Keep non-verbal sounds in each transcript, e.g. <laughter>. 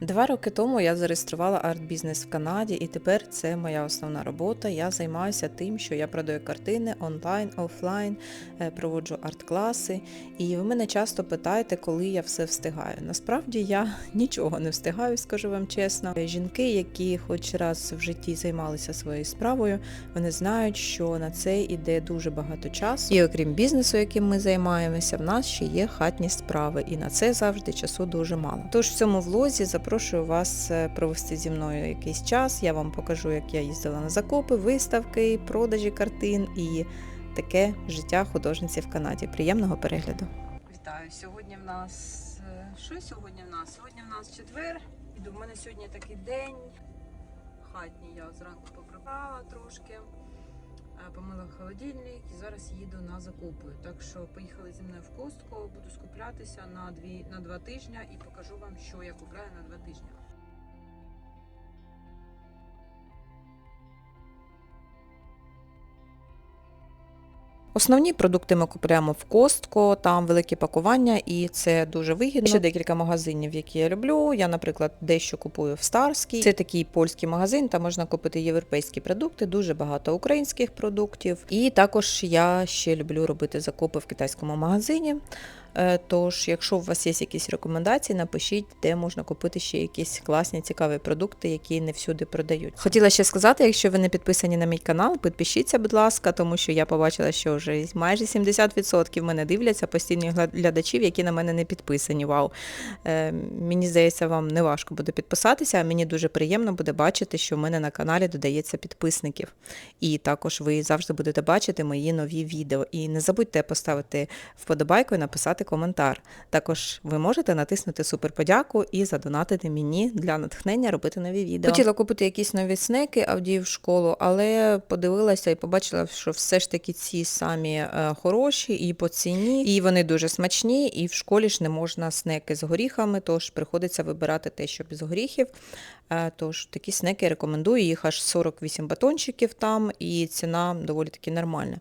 Два роки тому я зареєструвала арт-бізнес в Канаді, і тепер це моя основна робота. Я займаюся тим, що я продаю картини онлайн, офлайн, е, проводжу арт-класи. І ви мене часто питаєте, коли я все встигаю. Насправді я <laughs> нічого не встигаю, скажу вам чесно. Жінки, які хоч раз в житті займалися своєю справою, вони знають, що на це йде дуже багато часу. І окрім бізнесу, яким ми займаємося, в нас ще є хатні справи, і на це завжди часу дуже мало. Тож в цьому влозі запрошую вас е, провести зі мною якийсь час. Я вам покажу, як я їздила на закупи, виставки, продажі картин і таке життя художниці в Канаді. Приємного перегляду. Вітаю! Сьогодні в нас е, що сьогодні в нас? Сьогодні в нас четвер. І до мене сьогодні такий день. Хатній я зранку поприбрала трошки. Е, Помила холодильник і зараз їду на закупи. Так що поїхали зі мною в костку, буду скуплятися на дві на два тижні і покажу вам, що я купляю на два тижні. Основні продукти ми купуємо в Костко, там великі пакування, і це дуже вигідно. Ще декілька магазинів, які я люблю. Я, наприклад, дещо купую в Старській. Це такий польський магазин, там можна купити європейські продукти, дуже багато українських продуктів. І також я ще люблю робити закупи в китайському магазині. Е, Тож, якщо у вас є якісь рекомендації, напишіть, де можна купити ще якісь класні, цікаві продукти, які не всюди продають. Хотіла ще сказати, якщо ви не підписані на мій канал, підпишіться, будь ласка, тому що я побачила, що вже майже 70% мене дивляться постійні глядачів, які на мене не підписані. Вау. Е, мені здається, вам не важко буде підписатися, а мені дуже приємно буде бачити, що в мене на каналі додається підписників. І також ви завжди будете бачити мої нові відео. І не забудьте поставити вподобайку і написати коментар. Також ви можете натиснути суперподяку і задонатити мені для натхнення робити нові відео. Хотіла купити якісь нові снеки Авдіїв в школу, але подивилася і побачила, що все ж таки ці самі е, хороші і по ціні, і вони дуже смачні, і в школі ж не можна снеки з горіхами, тож приходиться вибирати те, що без горіхів. Е, Тож такі снеки рекомендую, їх аж 48 батончиків там, і ціна доволі таки нормальна.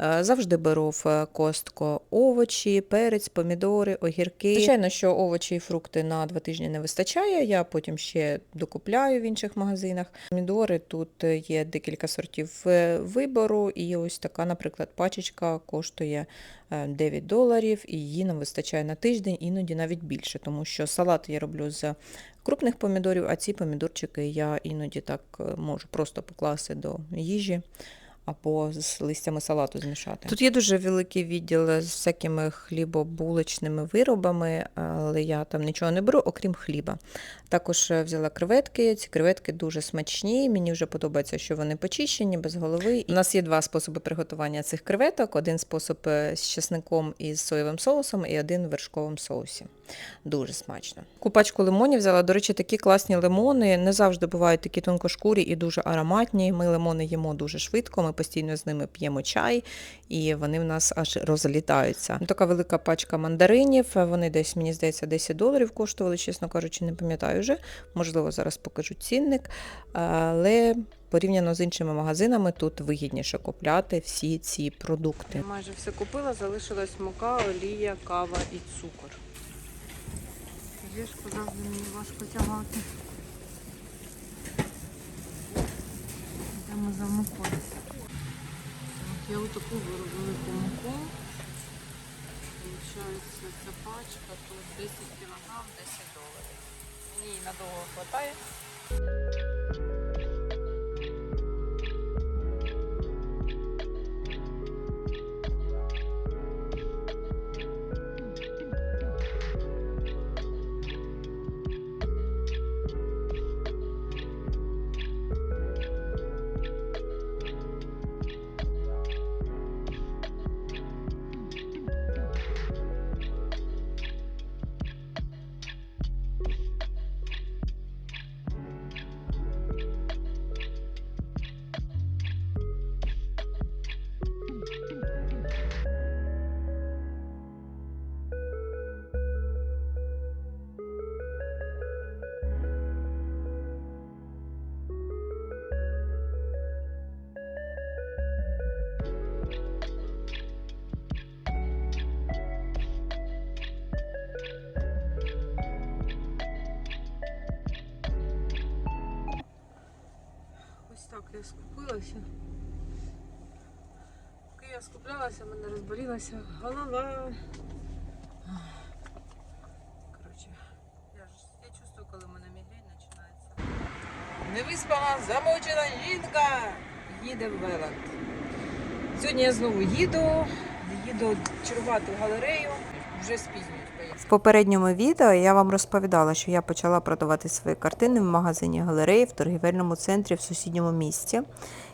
Е, Завжди беру в е, костко овочі, перець, помідори, огірки. Звичайно, що овочі і фрукти на два тижні не вистачає. Я потім ще докупляю в інших магазинах. Помідори тут е, є декілька сортів е, вибору, і ось така, наприклад, пачечка коштує е, 9 доларів, і її нам вистачає на тиждень, іноді навіть більше, тому що салат я роблю з крупних помідорів, а ці помідорчики я іноді так е, можу просто покласти до їжі або з листями салату змішати. Тут є дуже великий відділ з всякими хлібобулочними виробами, але я там нічого не беру, окрім хліба. Також е, взяла креветки. Ці креветки дуже смачні. Мені вже подобається, що вони почищені, без голови. У нас є два способи приготування цих креветок: один спосіб е, з чесником і з соєвим соусом, і один в вершковому соусі. Дуже смачно. Купачку лимонів взяла. До речі, такі класні лимони. Не завжди бувають такі тонкошкурі і дуже ароматні. Ми лимони їмо дуже швидко. Ми постійно з ними п'ємо чай, і вони в нас аж розлітаються. Така велика пачка мандаринів. Вони десь, мені здається, 10 доларів коштували, чесно кажучи, не пам'ятаю вже. Можливо, зараз покажу цінник. Але порівняно з іншими магазинами тут вигідніше купляти всі ці продукти. Майже все купила, залишилась мука, олія, кава і цукор. Ліжку завжди мені важко тягати. Йдемо за мукою. Я отаку беру велику муку. Получається, ця пачка тут 10 кг, 10 доларів. Мені надовго вистачає. Я скупилася. Поки я скуплялася, в мене розболілася голова. Коротше, я ж я чувствую, коли в мене мігрень починається. Невиспана, замучена жінка їде в Веланд. Сьогодні я знову їду, їду чергувати в галерею, вже спізнюють. В попередньому відео я вам розповідала, що я почала продавати свої картини в магазині галереї в торгівельному центрі в сусідньому місті.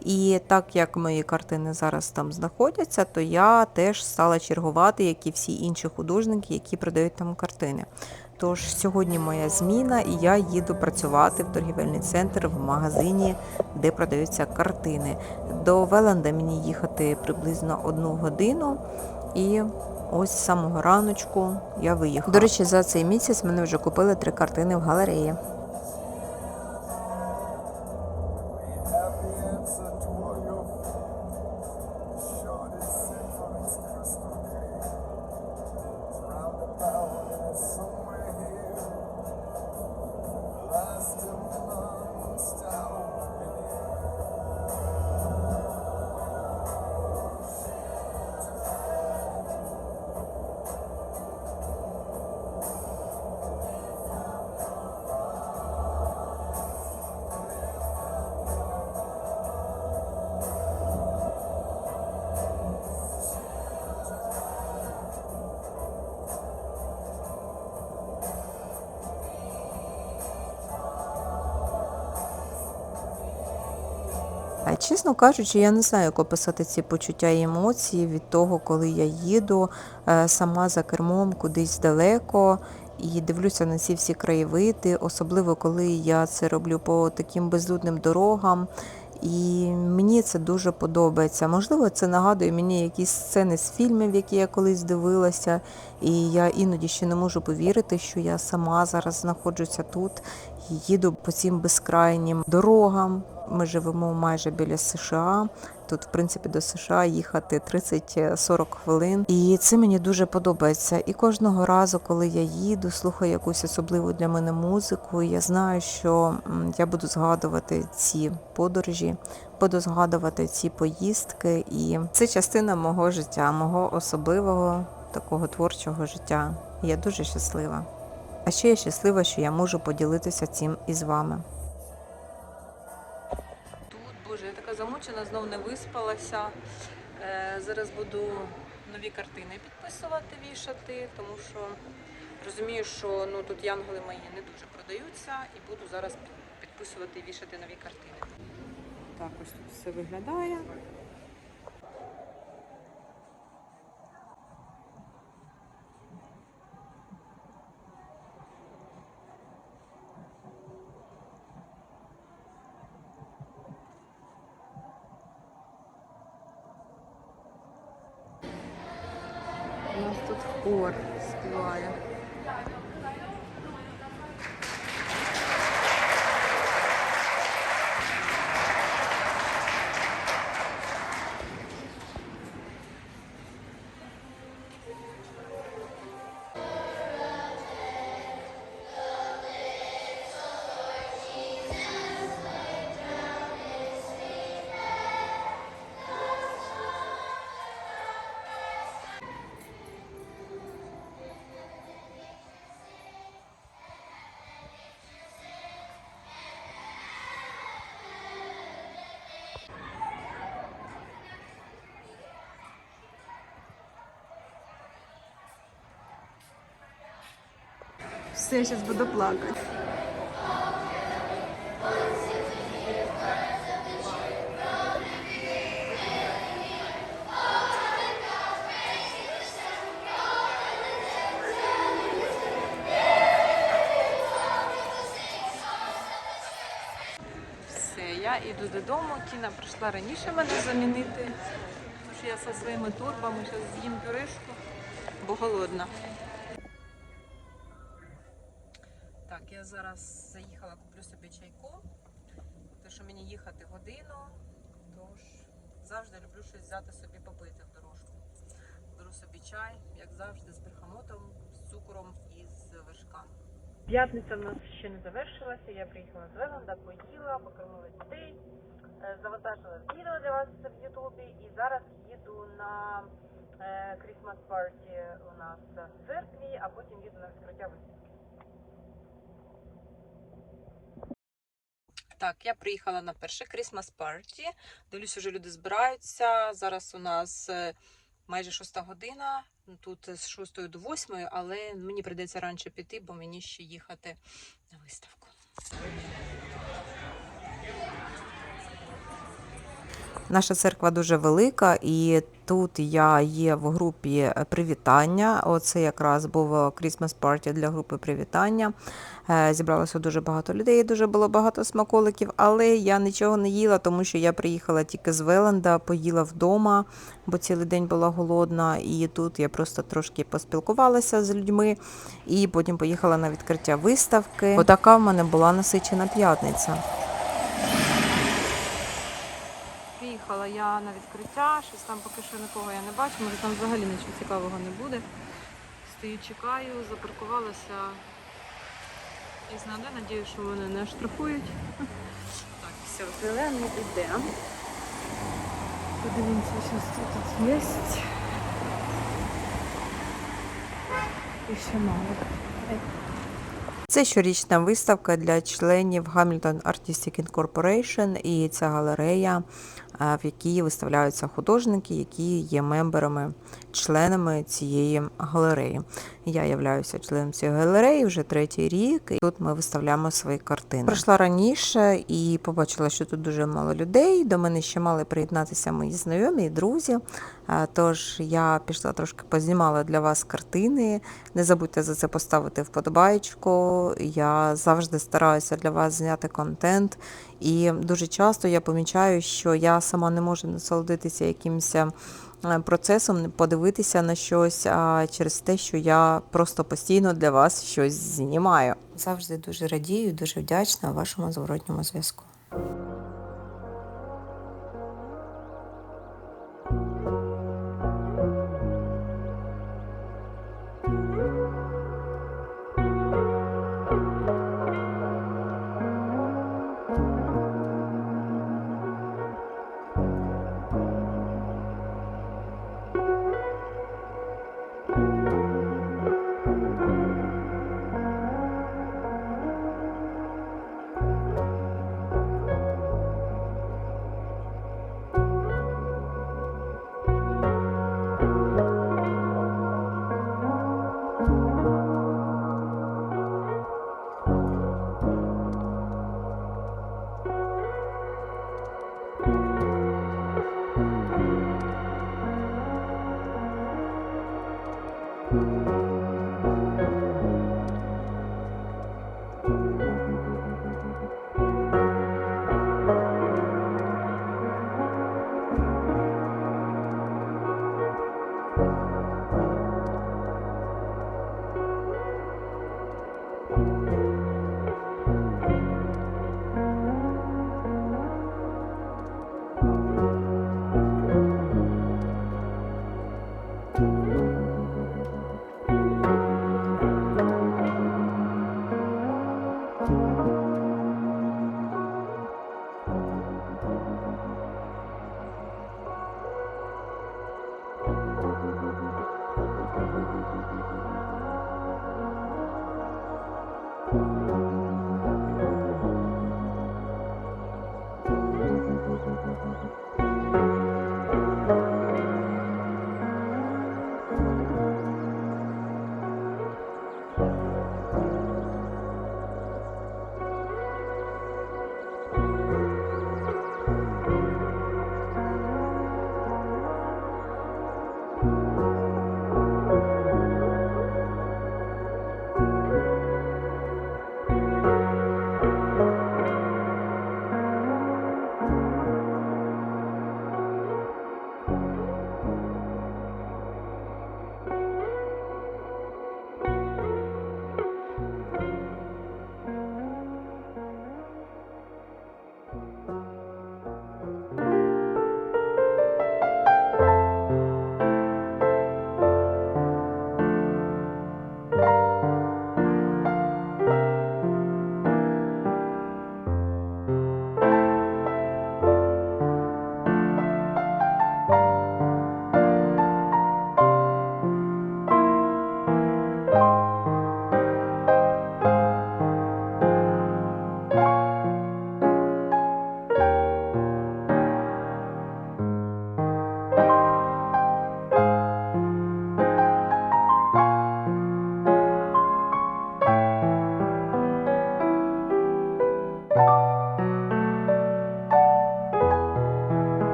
І так як мої картини зараз там знаходяться, то я теж стала чергувати, як і всі інші художники, які продають там картини. Тож сьогодні моя зміна, і я їду працювати в торгівельний центр в магазині, де продаються картини. До Веланда мені їхати приблизно одну годину. І ось з самого раночку я виїхала. До речі, за цей місяць мене вже купили три картини в галереї. Чесно кажучи, я не знаю, як описати ці почуття і емоції від того, коли я їду е, сама за кермом кудись далеко і дивлюся на ці всі краєвиди, особливо коли я це роблю по таким безлюдним дорогам. І мені це дуже подобається. Можливо, це нагадує мені якісь сцени з фільмів, які я колись дивилася, і я іноді ще не можу повірити, що я сама зараз знаходжуся тут і їду по цим безкрайнім дорогам. Ми живемо майже біля США. Тут, в принципі, до США їхати 30-40 хвилин. І це мені дуже подобається. І кожного разу, коли я їду, слухаю якусь особливу для мене музику, я знаю, що я буду згадувати ці подорожі, буду згадувати ці поїздки. І це частина мого життя, мого особливого такого творчого життя. Я дуже щаслива. А ще я щаслива, що я можу поділитися цим із вами. Замучена, знов не виспалася. Е, зараз буду нові картини підписувати, вішати, тому що розумію, що ну, тут янголи мої не дуже продаються і буду зараз під- підписувати і вішати нові картини. Так, ось тут все виглядає. Нас тут хор співає. Все, зараз буду плакати. Я йду додому. Тіна прийшла раніше мене замінити. Тож я зі своїми турбами зараз з'їм пюрешку, бо голодна. Так, я зараз заїхала, куплю собі чайку, тому що мені їхати годину, тож завжди люблю щось взяти собі попити в дорожку. Беру собі чай, як завжди, з бергамотом, з цукром і з вершками. П'ятниця в нас ще не завершилася. Я приїхала з Веланда, поїла, покормила дітей. Е, Завантажила відео для вас в Ютубі і зараз їду на е, Christmas Party у нас в церкві, а потім їду на відкриття виставки. Так, я приїхала на перше Christmas Party. Дивлюсь, вже люди збираються. Зараз у нас е, майже шоста година. Тут з шостої до восьмої, але мені прийдеться раніше піти, бо мені ще їхати на виставку. Наша церква дуже велика, і тут я є в групі привітання. Оце якраз був Christmas парті для групи привітання. Е, Зібралося дуже багато людей, дуже було багато смаколиків, але я нічого не їла, тому що я приїхала тільки з Веленда, поїла вдома, бо цілий день була голодна. І тут я просто трошки поспілкувалася з людьми, і потім поїхала на відкриття виставки. Отака в мене була насичена п'ятниця. Приїхала я на відкриття, щось там поки що нікого я не бачу, може там взагалі нічого цікавого не буде. Стою, чекаю, запаркувалася. І знаю, надію, що мене не штрафують. Так, все, зелений іде. Подивимося, що тут є. І ще мало. Це щорічна виставка для членів Hamilton Artistic Incorporation, і ця галерея, в якій виставляються художники, які є мемберами, членами цієї галереї. Я являюся членом цієї галереї вже третій рік, і тут ми виставляємо свої картини. Прийшла раніше і побачила, що тут дуже мало людей. До мене ще мали приєднатися мої знайомі і друзі. Тож я пішла трошки познімала для вас картини. Не забудьте за це поставити вподобайку. Я завжди стараюся для вас зняти контент. І дуже часто я помічаю, що я сама не можу насолодитися якимось е, процесом, подивитися на щось а через те, що я просто постійно для вас щось знімаю. Завжди дуже радію, дуже вдячна вашому зворотньому зв'язку.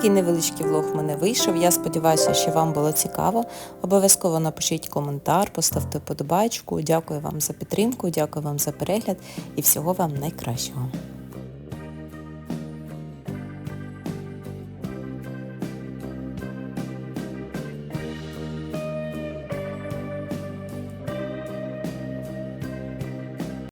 Такий невеличкий влог в мене вийшов. Я сподіваюся, що вам було цікаво. Обов'язково напишіть коментар, поставте подобачку. Дякую вам за підтримку, дякую вам за перегляд і всього вам найкращого.